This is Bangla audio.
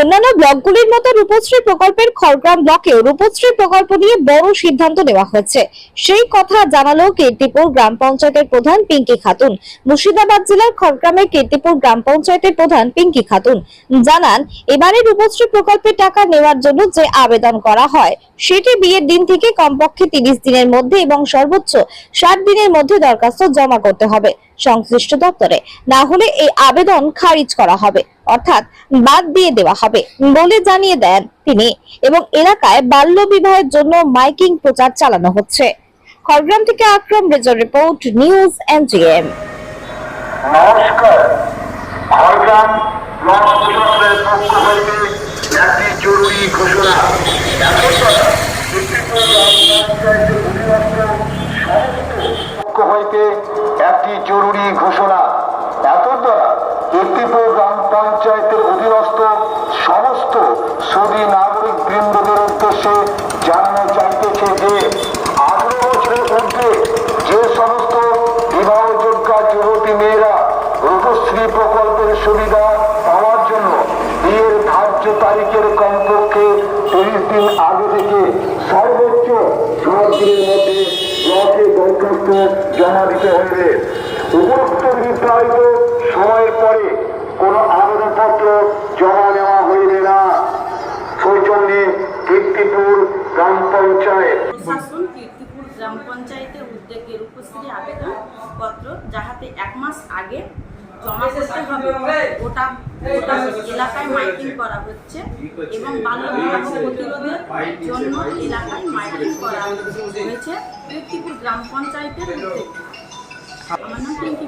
অন্যান্য ব্লকগুলির মতো রূপশ্রী প্রকল্পের খড়গ্রাম ব্লকেও রূপশ্রী প্রকল্প নিয়ে বড় সিদ্ধান্ত নেওয়া হয়েছে। সেই কথা জানালো কীর্তিপুর গ্রাম পঞ্চায়েতের প্রধান পিঙ্কি খাতুন। মুর্শিদাবাদ জেলার খড়গ্রামের কীর্তিপুর গ্রাম পঞ্চায়েতের প্রধান পিঙ্কি খাতুন। জানান, এবারে রূপশ্রী প্রকল্পের টাকা নেওয়ার জন্য যে আবেদন করা হয় সেটি বিয়ের দিন থেকে কমপক্ষে তিরিশ দিনের মধ্যে এবং সর্বোচ্চ ষাট দিনের মধ্যে দরখাস্ত জমা করতে হবে সংশ্লিষ্ট দপ্তরে। না হলে এই আবেদন খারিজ করা হবে। অর্থাৎ বাদ দিয়ে দেওয়া হবে বলে জানিয়ে দেন তিনি এবং এলাকায় বাল্য বিবাহের জন্য মাইকিং প্রচার চালানো হচ্ছে। খড়গ্রাম থেকে আক্রম রেজর রিপোর্ট, নিউজ এনজিএম। নমস্কার। খড়গ্রাম হইতে একটি জরুরি ঘোষণা। এতদ্বারা কীর্তিপুর গ্রাম পঞ্চায়েতের অধীনস্থ সমস্ত সদী নাগরিক বৃন্দদের উদ্দেশ্যে জানানো চাইতেছে যে, আঠারো বছরের ঊর্ধ্বে যে সমস্ত বিবাহযোগ্যা যুবতী মেয়েরা রূপশ্রী প্রকল্পের সুবিধা পাওয়ার জন্য বিয়ের ধার্য তারিখের কমপক্ষে দিন আগে থেকে সর্বোচ্চ দিনের মধ্যে ব্লকে দরখাস্ত জমা দিতে হইবে। উপরোক্ত নির্ধারিত সময়ের পরে কোনো আবেদনপত্র জমা নেওয়া হইবে না। সৌজন্যে কীর্তিপুর গ্রাম পঞ্চায়েত। গ্রাম পঞ্চায়েতের উদ্যোগে রূপশ্রী আবেদন পত্র যাহাতে এক মাস আগে জমা করতে হবে গোটা গোটা এলাকায় মাইকিং করা হচ্ছে এবং বাল্য বিবাহ প্রতিরোধের জন্য এলাকায় মাইকিং করা হয়েছে কীর্তিপুর গ্রাম পঞ্চায়েতের উদ্যোগে আমার নাম পিঙ্কি